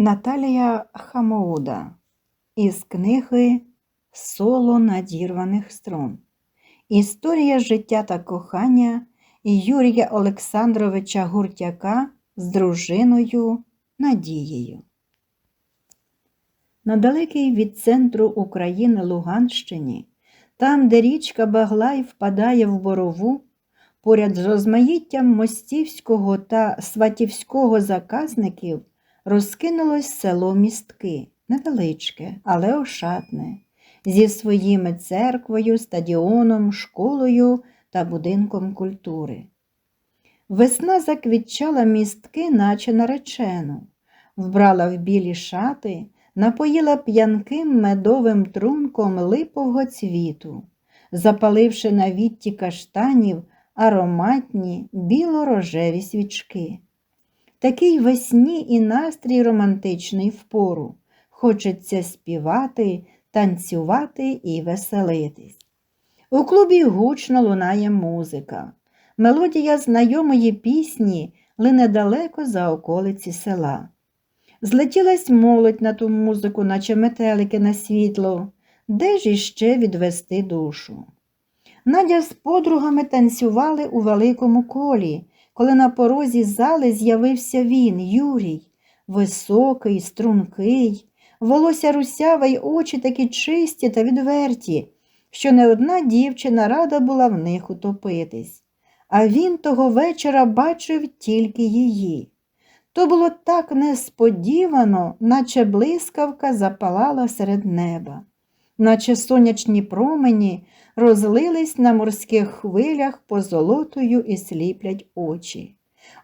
Наталія Хамоуда із книги Соло надірваних струн. Історія життя та кохання Юрія Олександровича Гуртяка з дружиною Надією. На далекій від центру України Луганщині, там, де річка Баглай впадає в борову, поряд з розмаїттям мостівського та сватівського заказників розкинулось село містки, невеличке, але ошатне, зі своїми церквою, стадіоном, школою та будинком культури. Весна заквітчала містки, наче наречену, вбрала в білі шати, напоїла п'янким медовим трунком липового цвіту, запаливши на вітті каштанів ароматні біло-рожеві свічки. Такий весні і настрій романтичний впору. Хочеться співати, танцювати і веселитись. У клубі гучно лунає музика. Мелодія знайомої пісні лине далеко за околиці села. Злетілась молодь на ту музику, наче метелики на світло, де ж іще відвести душу. Надя з подругами танцювали у великому колі, коли на порозі зали з'явився він, Юрій, високий, стрункий, волосся русяве й очі такі чисті та відверті, що не одна дівчина рада була в них утопитись. А він того вечора бачив тільки її. То було так несподівано, наче блискавка запалала серед неба, наче сонячні промені розлились на морських хвилях позолотою і сліплять очі.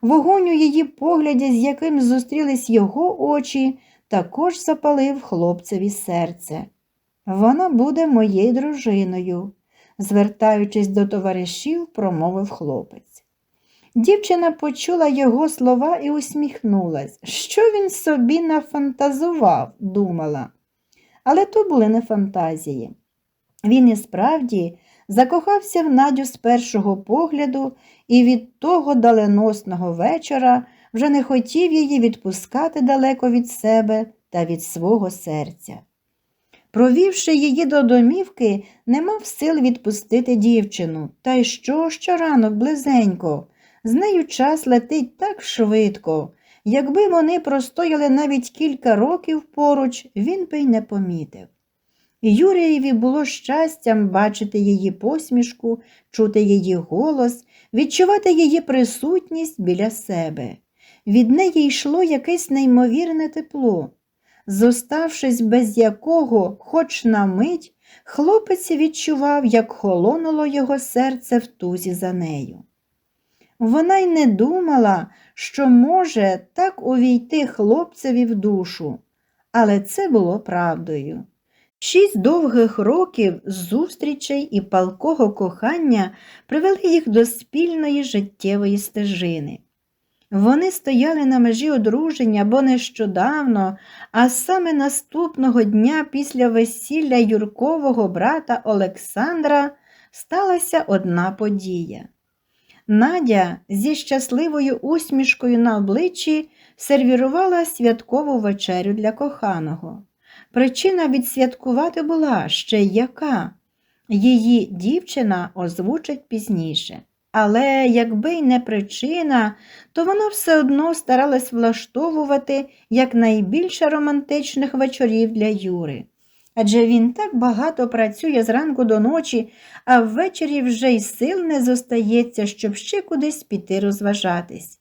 Вогонь у її погляді, з яким зустрілись його очі, також запалив хлопцеві серце. Вона буде моєю дружиною, звертаючись до товаришів, промовив хлопець. Дівчина почула його слова і усміхнулась. Що він собі нафантазував, думала. Але то були не фантазії. Він і справді закохався в Надю з першого погляду і від того даленосного вечора вже не хотів її відпускати далеко від себе та від свого серця. Провівши її до домівки, не мав сил відпустити дівчину, та й що щоранок близенько. З нею час летить так швидко. Якби вони простояли навіть кілька років поруч, він би й не помітив. Юрієві було щастям бачити її посмішку, чути її голос, відчувати її присутність біля себе. Від неї йшло якесь неймовірне тепло. Зоставшись без якого, хоч на мить, хлопець відчував, як холонуло його серце в тузі за нею. Вона й не думала, що може так увійти хлопцеві в душу, але це було правдою. Шість довгих років зустрічей і палкого кохання привели їх до спільної життєвої стежини. Вони стояли на межі одруження, бо нещодавно, а саме наступного дня після весілля Юркового брата Олександра сталася одна подія. Надя зі щасливою усмішкою на обличчі сервірувала святкову вечерю для коханого. Причина відсвяткувати була ще яка. Її дівчина озвучить пізніше. Але якби й не причина, то вона все одно старалась влаштовувати якнайбільше романтичних вечорів для Юри. Адже він так багато працює зранку до ночі, а ввечері вже й сил не зостається, щоб ще кудись піти розважатись.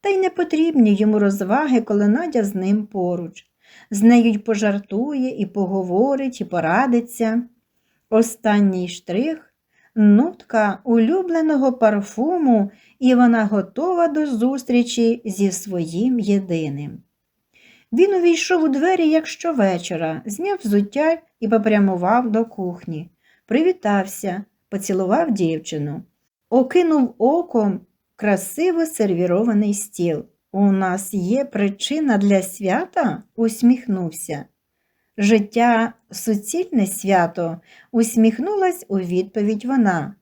Та й не потрібні йому розваги, коли Надя з ним поруч. З нею й пожартує, і поговорить, і порадиться. Останній штрих нутка улюбленого парфуму, і вона готова до зустрічі зі своїм єдиним. Він увійшов у двері, як щовечора, зняв взуття і попрямував до кухні. Привітався, поцілував дівчину, окинув оком красиво сервірований стіл. У нас є причина для свята? усміхнувся. Життя суцільне свято, усміхнулась у відповідь вона.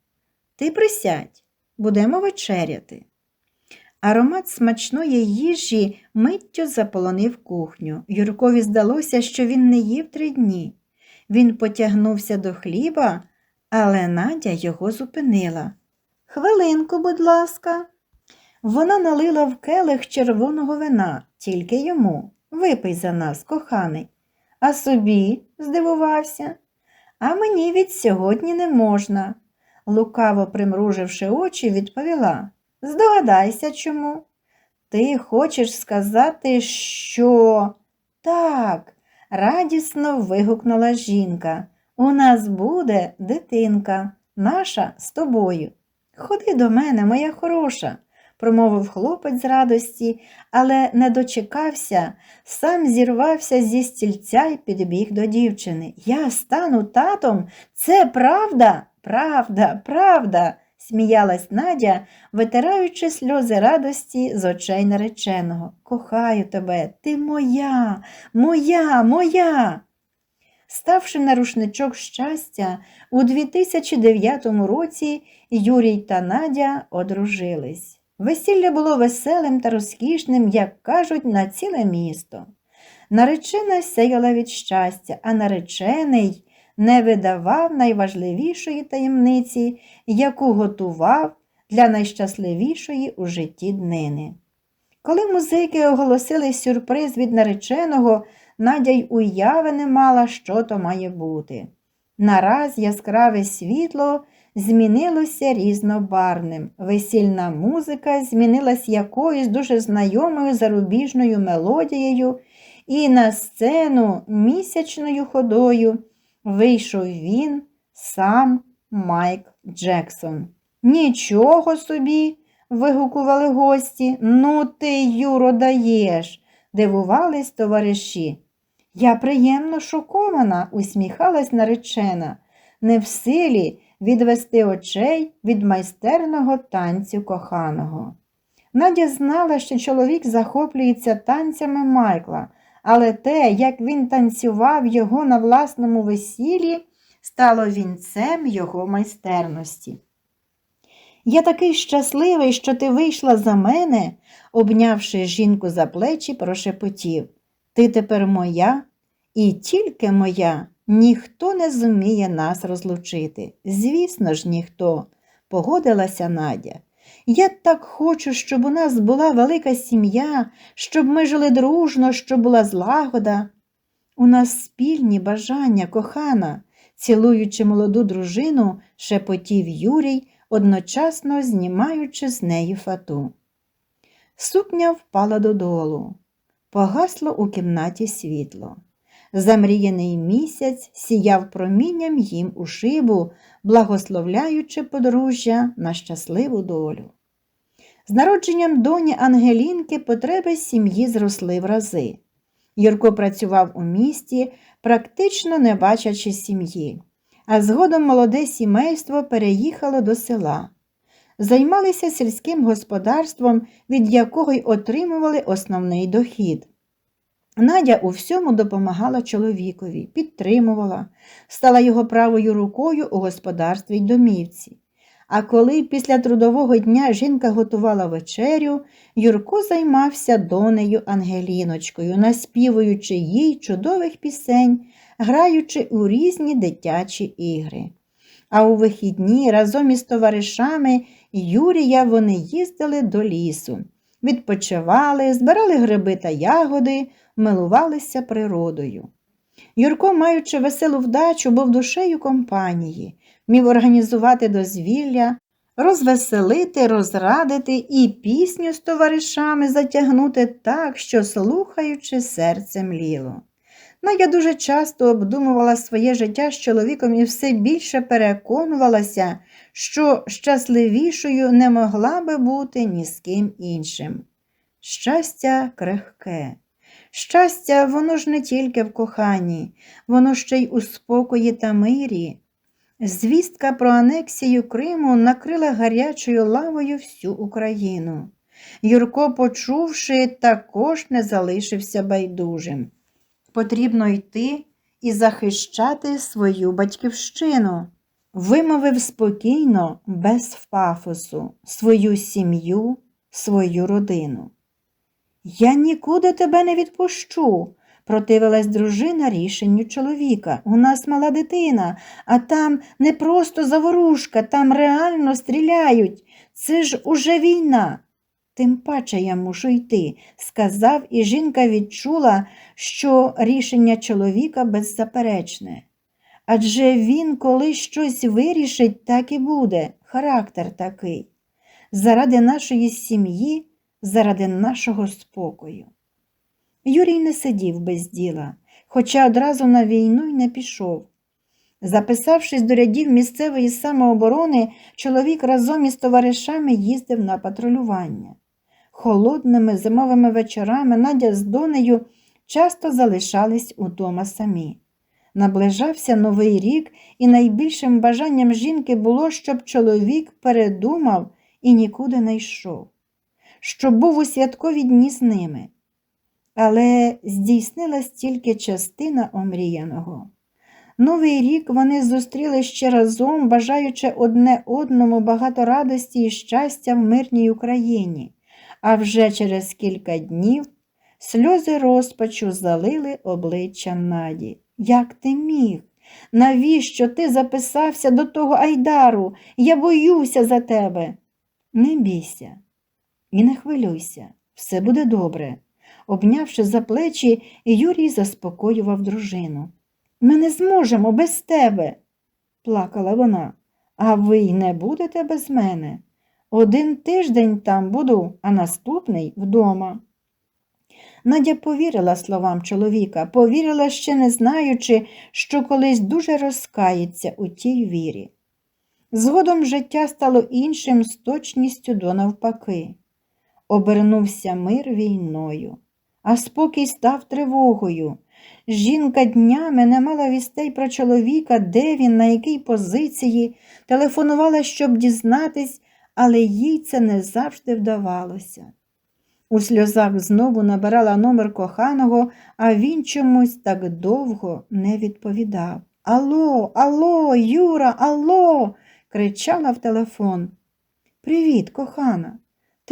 Ти присядь, будемо вечеряти. Аромат смачної їжі миттю заполонив кухню. Юркові здалося, що він не їв три дні. Він потягнувся до хліба, але Надя його зупинила. Хвилинку, будь ласка. Вона налила в келих червоного вина, тільки йому. Випий за нас, коханий. А собі, здивувався. А мені від сьогодні не можна, лукаво примруживши очі, відповіла. Здогадайся чому. Ти хочеш сказати, що. Так, радісно вигукнула жінка. У нас буде дитинка, наша з тобою. Ходи до мене, моя хороша, промовив хлопець з радості, але не дочекався, сам зірвався зі стільця й підбіг до дівчини. Я стану татом? Це правда, правда, правда, сміялась Надя, витираючи сльози радості з очей нареченого. Кохаю тебе, ти моя, моя, моя. Ставши на рушничок щастя, у 2009 році Юрій та Надя одружились. Весілля було веселим та розкішним, як кажуть, на ціле місто. Наречена сяяла від щастя, а наречений не видавав найважливішої таємниці, яку готував для найщасливішої у житті днини. Коли музики оголосили сюрприз від нареченого, Надя й уяви не мала, що то має бути. Нараз яскраве світло змінилося різнобарним. Весільна музика змінилась якоюсь дуже знайомою зарубіжною мелодією, і на сцену місячною ходою вийшов він, сам Майк Джексон. Нічого собі. вигукували гості. Ну ти, Юро, даєш, дивувались товариші. Я приємно шокована, усміхалась наречена, не в силі відвести очей від майстерного танцю коханого. Надя знала, що чоловік захоплюється танцями Майкла, але те, як він танцював його на власному весіллі, стало вінцем його майстерності. Я такий щасливий, що ти вийшла за мене, обнявши жінку за плечі, прошепотів. Ти тепер моя і тільки моя, ніхто не зуміє нас розлучити. Звісно ж, ніхто, погодилася Надя. Я так хочу, щоб у нас була велика сім'я, щоб ми жили дружно, щоб була злагода. У нас спільні бажання, кохана, цілуючи молоду дружину, шепотів Юрій, одночасно знімаючи з неї фату. Сукня впала додолу, погасло у кімнаті світло. Замріяний місяць сіяв промінням їм у шибу, благословляючи подружжя на щасливу долю. З народженням доні Ангелінки потреби сім'ї зросли в рази. Юрко працював у місті, практично не бачачи сім'ї, а згодом молоде сімейство переїхало до села. Займалися сільським господарством, від якого й отримували основний дохід. Надя у всьому допомагала чоловікові, підтримувала, стала його правою рукою у господарстві й домівці. А коли після трудового дня жінка готувала вечерю, Юрко займався донею Ангеліночкою, наспівуючи їй чудових пісень, граючи у різні дитячі ігри. А у вихідні разом із товаришами Юрія вони їздили до лісу, відпочивали, збирали гриби та ягоди, милувалися природою. Юрко, маючи веселу вдачу, був душею компанії, міг організувати дозвілля, розвеселити, розрадити і пісню з товаришами затягнути так, що, слухаючи, серце мліло. Надя дуже часто обдумувала своє життя з чоловіком і все більше переконувалася, що щасливішою не могла би бути ні з ким іншим. Щастя крихке. Щастя, воно ж не тільки в коханні, воно ще й у спокої та мирі. Звістка про анексію Криму накрила гарячою лавою всю Україну. Юрко, почувши, також не залишився байдужим. Потрібно йти і захищати свою батьківщину. Вимовив спокійно, без пафосу, свою сім'ю, свою родину. Я нікуди тебе не відпущу, противилась дружина рішенню чоловіка. У нас мала дитина, а там не просто заворушка, там реально стріляють. Це ж уже війна. Тим паче я мушу йти, сказав, і жінка відчула, що рішення чоловіка беззаперечне. Адже він, коли щось вирішить, так і буде, характер такий. Заради нашої сім'ї, заради нашого спокою. Юрій не сидів без діла, хоча одразу на війну й не пішов. Записавшись до рядів місцевої самооборони, чоловік разом із товаришами їздив на патрулювання. Холодними зимовими вечорами Надя з донею часто залишались удома самі. Наближався новий рік, і найбільшим бажанням жінки було, щоб чоловік передумав і нікуди не йшов, щоб був у святкові дні з ними. Але здійснилась тільки частина омріяного. Новий рік вони зустріли ще разом, бажаючи одне одному багато радості і щастя в мирній Україні, а вже через кілька днів сльози розпачу залили обличчя Наді. Як ти міг? Навіщо ти записався до того Айдару? Я боюся за тебе. Не бійся і не хвилюйся, все буде добре. Обнявши за плечі, Юрій заспокоював дружину. Ми не зможемо без тебе, плакала вона. А ви й не будете без мене. Один тиждень там буду, а наступний вдома. Надя повірила словам чоловіка, повірила ще не знаючи, що колись дуже розкається у тій вірі. Згодом життя стало іншим з точністю до навпаки. Обернувся мир війною, а спокій став тривогою. Жінка днями не мала вістей про чоловіка, де він, на якій позиції, телефонувала, щоб дізнатись, але їй це не завжди вдавалося. У сльозах знову набирала номер коханого, а він чомусь так довго не відповідав. Алло, алло, Юра, алло, кричала в телефон. Привіт, кохана.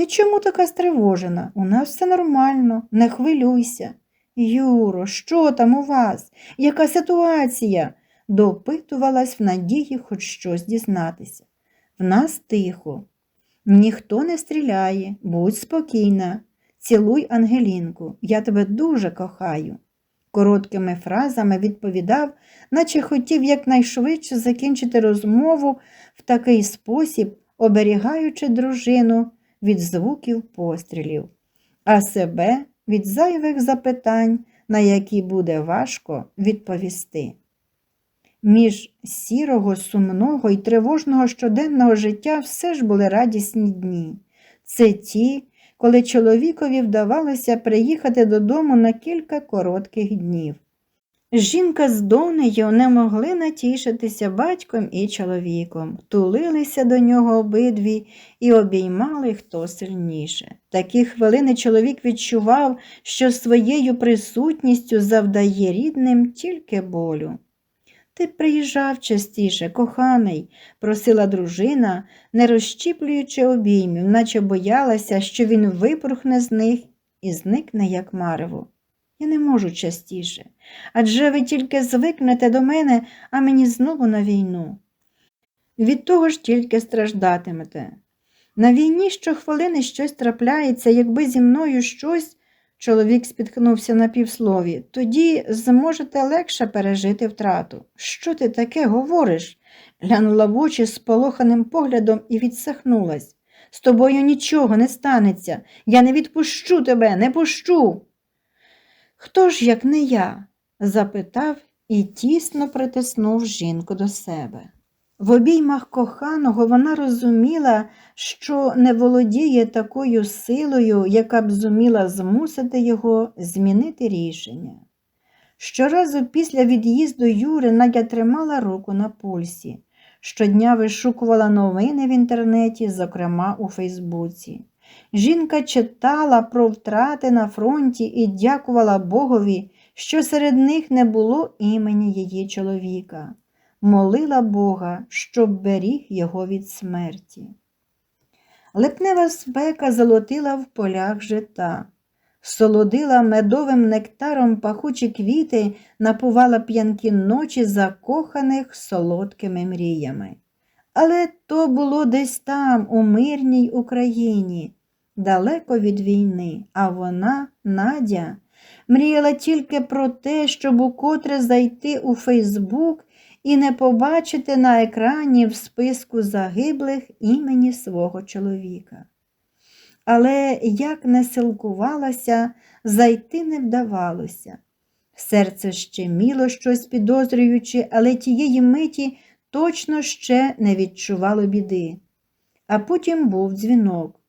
Ти чому така стривожена? У нас все нормально, не хвилюйся. Юро, що там у вас? Яка ситуація? допитувалась в надії хоч щось дізнатися. В нас тихо. Ніхто не стріляє, будь спокійна. Цілуй Ангелінку, я тебе дуже кохаю. Короткими фразами відповідав, наче хотів якнайшвидше закінчити розмову в такий спосіб, оберігаючи дружину від звуків пострілів, а себе від зайвих запитань, на які буде важко відповісти. Між сірого, сумного і тривожного щоденного життя все ж були радісні дні. Це ті, коли чоловікові вдавалося приїхати додому на кілька коротких днів. Жінка з донею не могли натішитися батьком і чоловіком, тулилися до нього обидві і обіймали хто сильніше. Такі хвилини чоловік відчував, що своєю присутністю завдає рідним тільки болю. Ти приїжджав частіше, коханий, просила дружина, не розщіплюючи обіймів, наче боялася, що він випорхне з них і зникне, як марево. Я не можу частіше, адже ви тільки звикнете до мене, а мені знову на війну. Від того ж тільки страждатимете. На війні щохвилини щось трапляється, якби зі мною щось, чоловік спіткнувся на півслові, тоді зможете легше пережити втрату. Що ти таке говориш? глянула в очі з полоханим поглядом і відсахнулась. З тобою нічого не станеться. Я не відпущу тебе, не пущу. Хто ж, як не я? Запитав і тісно притиснув жінку до себе. В обіймах коханого вона розуміла, що не володіє такою силою, яка б зуміла змусити його змінити рішення. Щоразу після від'їзду Юри Надя тримала руку на пульсі. Щодня вишукувала новини в інтернеті, зокрема у Фейсбуці. Жінка читала про втрати на фронті і дякувала Богові, що серед них не було імені її чоловіка. Молила Бога, щоб беріг його від смерті. Липнева спека золотила в полях жита, солодила медовим нектаром пахучі квіти, напувала п'янкі ночі закоханих солодкими мріями. Але то було десь там, у мирній Україні, далеко від війни, а вона, Надя, мріяла тільки про те, щоб укотре зайти у Фейсбук і не побачити на екрані в списку загиблих імені свого чоловіка. Але як не силкувалася, зайти не вдавалося. Серце щеміло щось підозрюючи, але тієї миті точно ще не відчувало біди. А потім був дзвінок.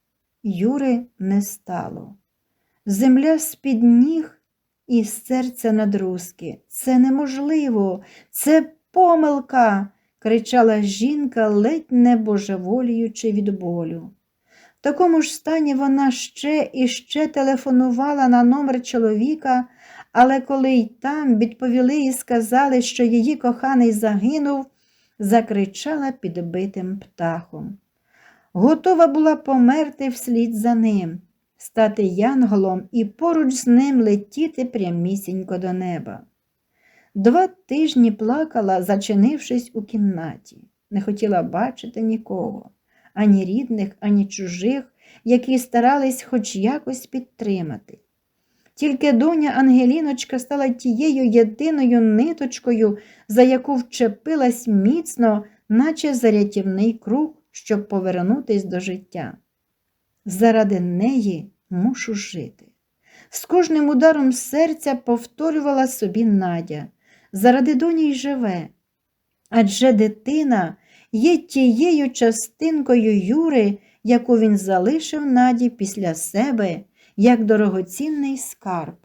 Юри не стало. Земля з-під ніг і серця надрузки. Це неможливо, це помилка, кричала жінка, ледь не божеволіючи від болю. В такому ж стані вона ще і ще телефонувала на номер чоловіка, але коли й там відповіли і сказали, що її коханий загинув, закричала підбитим птахом. Готова була померти вслід за ним, стати янголом і поруч з ним летіти прямісінько до неба. Два тижні плакала, зачинившись у кімнаті, не хотіла бачити нікого, ані рідних, ані чужих, які старались хоч якось підтримати. Тільки доня Ангеліночка стала тією єдиною ниточкою, за яку вчепилась міцно, наче за рятівний круг, щоб повернутись до життя. Заради неї мушу жити. З кожним ударом серця повторювала собі Надя, заради доні й живе. Адже дитина є тією частинкою Юри, яку він залишив Наді після себе як дорогоцінний скарб.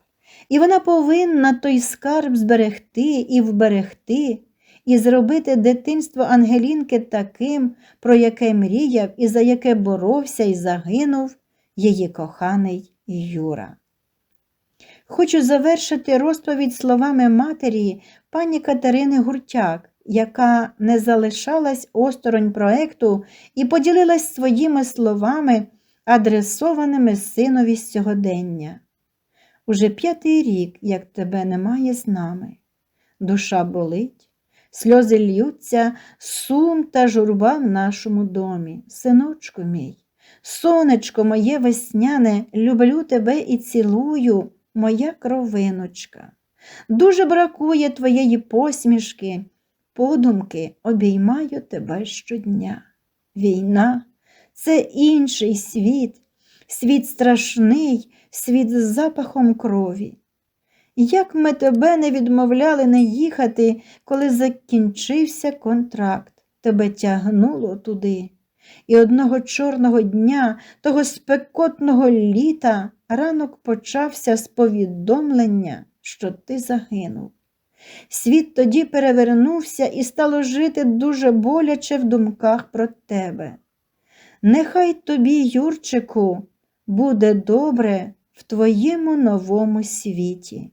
І вона повинна той скарб зберегти і вберегти, і зробити дитинство Ангелінки таким, про яке мріяв і за яке боровся і загинув її коханий Юра. Хочу завершити розповідь словами матері пані Катерини Гуртяк, яка не залишалась осторонь проекту і поділилась своїми словами, адресованими синові сьогодення. Уже п'ятий рік, як тебе немає з нами. Душа болить, сльози льються, сум та журба в нашому домі. Синочку мій, сонечко моє весняне, люблю тебе і цілую, моя кровиночка. Дуже бракує твоєї посмішки, подумки обіймаю тебе щодня. Війна це інший світ, світ страшний, світ з запахом крові. Як ми тебе не відмовляли не їхати, коли закінчився контракт, тебе тягнуло туди. І одного чорного дня, того спекотного літа, ранок почався з повідомлення, що ти загинув. Світ тоді перевернувся і стало жити дуже боляче в думках про тебе. Нехай тобі, Юрчику, буде добре в твоєму новому світі.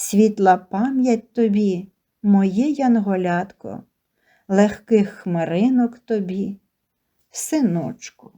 Світла пам'ять тобі, моє янголятко, легких хмаринок тобі, синочку.